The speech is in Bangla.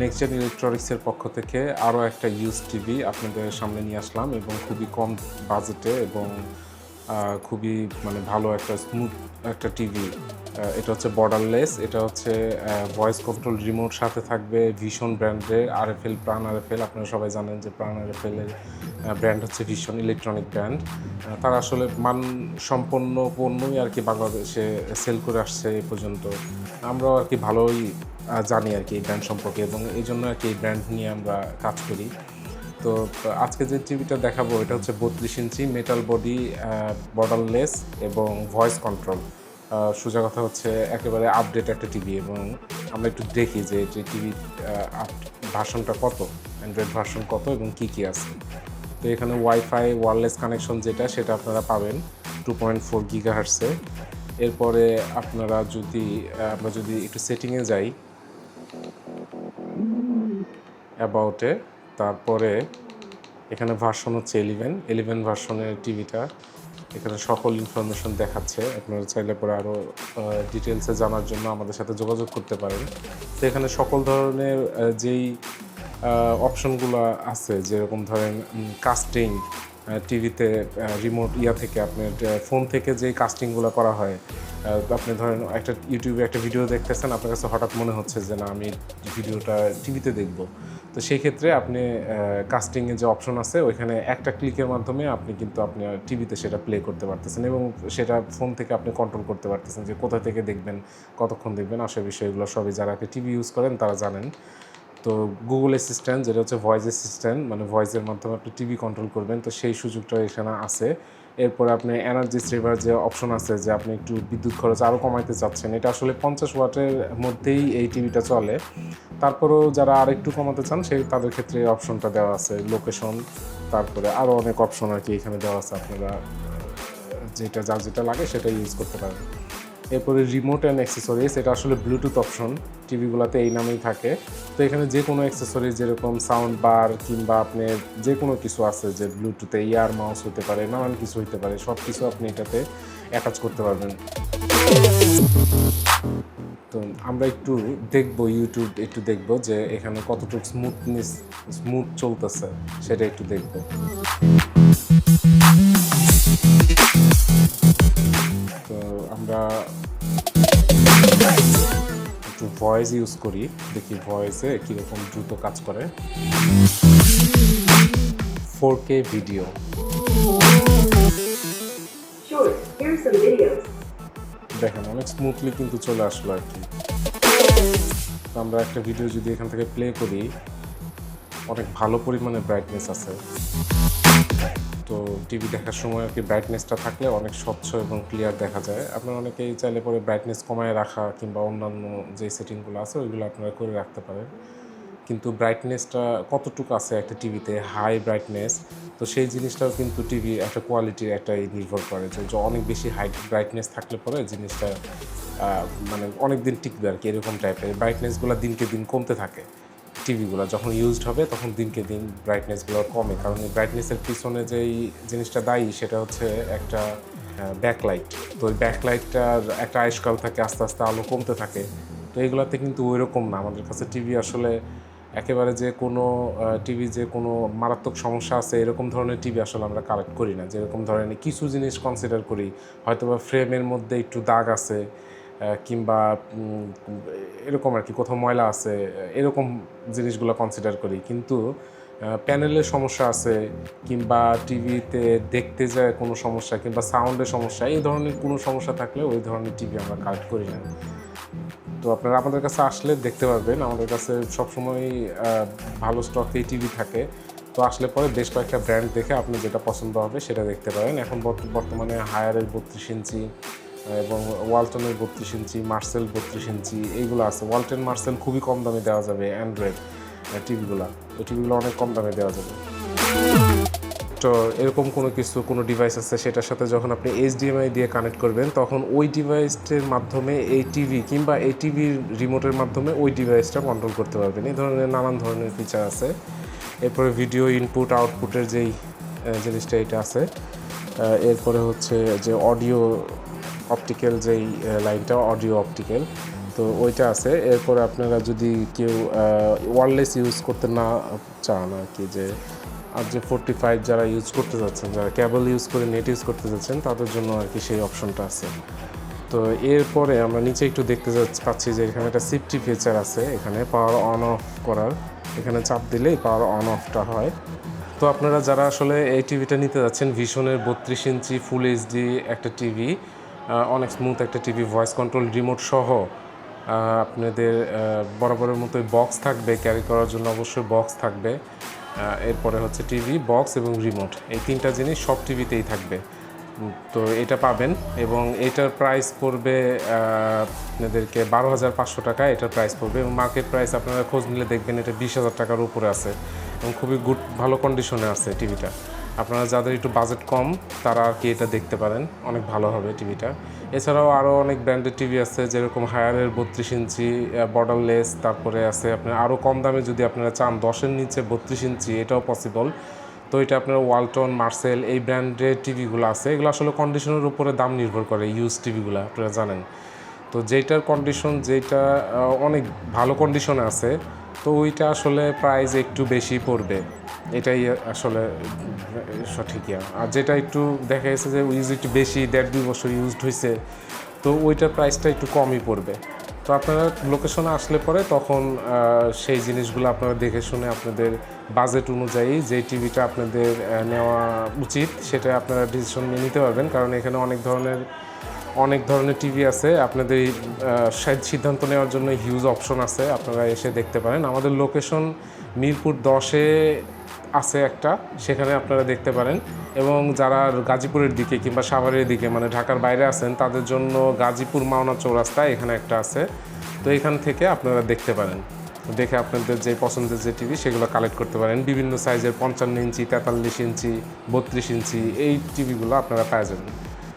নেক্সট ইলেকট্রনিক্সের পক্ষ থেকে আরও একটা ইউজ টিভি আপনাদের সামনে নিয়ে আসলাম এবং খুবই কম বাজেটে এবং খুবই মানে ভালো একটা স্মুথ একটা টিভি এটা হচ্ছে বর্ডারলেস এটা হচ্ছে ভয়েস কন্ট্রোল রিমোট সাথে থাকবে ভীষণ ব্র্যান্ডের এল প্রাণ আর এফ এল আপনারা সবাই জানেন যে প্রাণ আর এফ এলের ব্র্যান্ড হচ্ছে ভীষণ ইলেকট্রনিক ব্র্যান্ড তারা আসলে মান সম্পন্ন পণ্যই আর কি বাংলাদেশে সেল করে আসছে এ পর্যন্ত। আমরাও আর কি ভালোই জানি আর কি এই ব্র্যান্ড সম্পর্কে এবং এই জন্য আর কি এই ব্র্যান্ড নিয়ে আমরা কাজ করি। তো আজকে যে টিভিটা দেখাবো, এটা হচ্ছে বত্রিশ ইঞ্চি মেটাল বডি বর্ডারলেস এবং ভয়েস কন্ট্রোল সোজা কথা হচ্ছে একেবারে আপডেট একটা টিভি এবং আমরা একটু দেখি যে যে টিভি ভার্সনটা কত অ্যান্ড্রয়েড ভার্সন কত এবং কী কী আছে। তো এখানে ওয়াইফাই ওয়ারলেস কানেকশন যেটা, সেটা আপনারা পাবেন টু পয়েন্ট ফোর গিগা হার্সে এরপরে আপনারা যদি আমরা যদি একটু সেটিংয়ে যাই অ্যাবাউটে তারপরে এখানে ভার্সন হচ্ছে এলিভেন এলিভেন ভার্সনের টিভিটা এখানে সকল ইনফরমেশন দেখাচ্ছে। আপনারা চাইলে পরে আরও ডিটেলসে জানার জন্য আমাদের সাথে যোগাযোগ করতে পারেন। তো এখানে সকল ধরনের যেই অপশনগুলো আছে, যেরকম ধরেন কাস্টিং টিভিতে রিমোট ইয়া থেকে আপনার ফোন থেকে যে কাস্টিংগুলো করা হয় আপনি ধরেন একটা ইউটিউবে একটা ভিডিও দেখতেছেন, আপনার কাছে হঠাৎ মনে হচ্ছে যে, না, আমি ভিডিওটা টিভিতে দেখব। তো সেই ক্ষেত্রে আপনি কাস্টিংয়ে যে অপশন আছে, ওইখানে একটা ক্লিকের মাধ্যমে আপনি কিন্তু আপনি টিভিতে সেটা প্লে করতে পারতেছেন এবং সেটা ফোন থেকে আপনি কন্ট্রোল করতে পারতেছেন যে কোথা থেকে দেখবেন, কতক্ষণ দেখবেন, আসে বিষয়গুলো সবই যারা টিভি ইউজ করেন তারা জানেন। তো গুগল অ্যাসিস্ট্যান্ট যেটা হচ্ছে ভয়েস অ্যাসিস্ট্যান্ট মানে ভয়েসের মাধ্যমে আপনি টিভি কন্ট্রোল করবেন, তো সেই সুযোগটা এখানে আছে। এরপরে আপনি এনার্জি সেভার যে অপশন আছে, যে আপনি একটু বিদ্যুৎ খরচ আরও কমাইতে চাচ্ছেন, এটা আসলে পঞ্চাশ ওয়াটের মধ্যেই এই টিভিটা চলে। তারপরেও যারা আর একটু কমাতে চান, সেই তাদের ক্ষেত্রে অপশনটা দেওয়া আছে লোকেশন তারপরে আরও অনেক অপশন আর কি এখানে দেওয়া আছে আপনারা যেটা যার যেটা লাগে সেটা ইউজ করতে পারেন। এরপরে রিমোট অ্যান্ড অ্যাক্সেসরিজ এটা আসলে ব্লুটুথ অপশন টিভিগুলোতে এই নামেই থাকে। তো এখানে যে কোনো অ্যাক্সেসরিজ যেরকম সাউন্ড বার কিংবা আপনার যে কোনো কিছু আছে যে ব্লুটুথে ইয়ার মাউস হতে পারে, নানান কিছু হতে পারে সব কিছু আপনি এটাতে অ্যাটাচ করতে পারবেন। আমরা একটু দেখব ইউটিউব একটু দেখব যে এখানে কতটুকু স্মুথনেস স্মুথ চলতেছে সেটা একটু দেখব। তো আমরা একটু ভয়েস ইউজ করি দেখি ভয়েসে কীরকম দ্রুত কাজ করে। Four K video. দেখেন অনেক স্মুথলি কিন্তু চলে আসলো আর কি। আমরা একটা ভিডিও যদি এখান থেকে প্লে করি, অনেক ভালো পরিমাণে ব্রাইটনেস আছে। তো টিভি দেখার সময় আর কি ব্রাইটনেসটা থাকলে অনেক স্বচ্ছ এবং ক্লিয়ার দেখা যায়। আপনার অনেকেই চাইলে পরে ব্রাইটনেস কমায় রাখা কিংবা অন্যান্য যে সেটিংগুলো আছে, ওইগুলো আপনারা করে রাখতে পারেন। কিন্তু ব্রাইটনেসটা কতটুকু আছে একটা টিভিতে হাই ব্রাইটনেস তো সেই জিনিসটাও কিন্তু টিভি একটা কোয়ালিটির একটা নির্ভর করে যে অনেক বেশি হাই ব্রাইটনেস থাকলে পরে জিনিসটা মানে অনেক দিন টিকবে আর কি, এরকম টাইপের ব্রাইটনেসগুলো দিনকে দিন কমতে থাকে টিভিগুলো যখন ইউজড হবে তখন দিনকে দিন ব্রাইটনেসগুলো কমে। কারণ এই ব্রাইটনেসের পিছনে যেই জিনিসটা দায়ী সেটা হচ্ছে একটা ব্যাকলাইট তো ওই ব্যাকলাইটটার একটা আয়ুষ্কাল থাকে, আস্তে আস্তে আলো কমতে থাকে। তো এগুলোতে কিন্তু ওই রকম না। আমাদের কাছে টিভি আসলে একেবারে যে কোনো টিভি যে কোনো মারাত্মক সমস্যা আছে, এরকম ধরনের টিভি আসলে আমরা কালেক্ট করি না। যেরকম ধরনের কিছু জিনিস কনসিডার করি হয়তো বা ফ্রেমের মধ্যে একটু দাগ আছে কিংবা এরকম আর কি, কোথাও ময়লা আছে এরকম জিনিসগুলো কনসিডার করি। কিন্তু প্যানেলের সমস্যা আছে, কিংবা টিভিতে দেখতে যায় কোনো সমস্যা, কিংবা সাউন্ডের সমস্যা, এই ধরনের কোনো সমস্যা থাকলে ওই ধরনের টিভি আমরা কালেক্ট করি না। তো আপনারা আমাদের কাছে আসলে দেখতে পারবেন। আমাদের কাছে সবসময় ভালো স্টকেই টিভি থাকে। তো আসলে পরে বেশ কয়েকটা ব্র্যান্ড দেখে আপনি যেটা পছন্দ হবে সেটা দেখতে পারেন। এখন বর্ত- বর্তমানে হায়ারের বত্রিশ ইঞ্চি, এবং ওয়ালটনের বত্রিশ ইঞ্চি মার্সেল বত্রিশ ইঞ্চি, এইগুলো আছে। ওয়ালটন মার্সেল খুবই কম দামে দেওয়া যাবে অ্যান্ড্রয়েড টিভিগুলো ওই টিভিগুলো অনেক কম দামে দেওয়া যাবে। তো এরকম কোনো কিছু, কোনো ডিভাইস আছে সেটার সাথে যখন আপনি এইচডিএমআই দিয়ে কানেক্ট করবেন, তখন ওই ডিভাইসটির মাধ্যমে এই টিভি কিংবা এই টিভির রিমোটের মাধ্যমে ওই ডিভাইসটা কন্ট্রোল করতে পারবেন। এই ধরনের নানান ধরনের ফিচার আছে। এরপরে ভিডিও ইনপুট আউটপুটের যেই জিনিসটা এটা আছে। এরপরে হচ্ছে যে অডিও অপটিক্যাল যেই লাইনটা অডিও অপটিক্যাল তো ওইটা আছে। এরপরে আপনারা যদি কেউ ওয়ারলেস ইউজ করতে না চান আর কি, যে আর যে ফোরটি ফাইভ যারা ইউজ করতে যাচ্ছেন, যারা কেবল ইউজ করে নেট ইউজ করতে যাচ্ছেন, তাদের জন্য আর কি সেই অপশনটা আছে। তো এরপরে আমরা নিচে একটু দেখতে পাচ্ছি যে এখানে একটা সিফটি ফিচার আছে, এখানে পাওয়ার অন অফ করার। এখানে চাপ দিলেই পাওয়ার অন অফটা হয়। তো আপনারা যারা আসলে এই টিভিটা নিতে যাচ্ছেন ভীষণের বত্রিশ ইঞ্চি ফুল এইচডি একটা টিভি অনেক স্মুথ একটা টিভি ভয়েস কন্ট্রোল রিমোট সহ আপনাদের বরাবরের মতোই বক্স থাকবে ক্যারি করার জন্য অবশ্যই বক্স থাকবে। এরপরে হচ্ছে টিভি বক্স এবং রিমোট এই তিনটা জিনিস সব টিভিতেই থাকবে। তো এটা পাবেন এবং এটার প্রাইস পড়বে আপনাদেরকে বারো হাজার পাঁচশো টাকা এটার প্রাইস পড়বে এবং মার্কেট প্রাইস আপনারা খোঁজ নিলে দেখবেন এটা বিশ হাজার টাকার উপরে আছে এবং খুবই গুড ভালো কন্ডিশনে আছে টিভিটা। আপনারা যাদের একটু বাজেট কম, তারা আর কি এটা দেখতে পারেন। অনেক ভালো হবে টিভিটা এছাড়াও আরও অনেক ব্র্যান্ডের টিভি আছে, যেরকম হায়ারের বত্রিশ ইঞ্চি বর্ডারলেস তারপরে আছে আপনার আরও কম দামে যদি আপনারা চান, দশের নিচে বত্রিশ ইঞ্চি, এটাও পসিবল তো এটা আপনার ওয়ালটন মার্সেল এই ব্র্যান্ডের টিভিগুলো আছে। এগুলো আসলে কন্ডিশনের উপরে দাম নির্ভর করে ইউজ টিভিগুলো আপনারা জানেন। তো যেটার কন্ডিশন যেটা অনেক ভালো কন্ডিশনে আছে তো ওইটা আসলে প্রাইস একটু বেশি পড়বে। এটাই আসলে সঠিক, ইয়া। আর যেটা একটু দেখা গেছে যে ইউজ একটু বেশি, দেড় দুই বছর ইউজড হয়েছে তো ওইটার প্রাইসটা একটু কমই পড়বে। তো আপনারা লোকেশনে আসলে পরে তখন সেই জিনিসগুলো আপনারা দেখে শুনে আপনাদের বাজেট অনুযায়ী যে টিভিটা আপনাদের নেওয়া উচিত, সেটা আপনারা ডিসিশন নিয়ে নিতে পারবেন। কারণ এখানে অনেক ধরনের অনেক ধরনের টিভি আছে। আপনাদের সিদ্ধান্ত নেওয়ার জন্য হিউজ অপশন আছে। আপনারা এসে দেখতে পারেন। আমাদের লোকেশন মিরপুর দশে আছে একটা। সেখানে আপনারা দেখতে পারেন। এবং যারা গাজীপুরের দিকে কিংবা সাভারের দিকে মানে ঢাকার বাইরে আছেন, তাদের জন্য গাজীপুর মাওনা চৌরাস্তা এখানে একটা আছে। তো এখান থেকে আপনারা দেখতে পারেন। দেখে আপনাদের যে পছন্দের যে টিভি সেগুলো কালেক্ট করতে পারেন। বিভিন্ন সাইজের পঞ্চান্ন ইঞ্চি, তেতাল্লিশ ইঞ্চি, বত্রিশ ইঞ্চি, এই টিভিগুলো আপনারা পাওয়া যাবেন।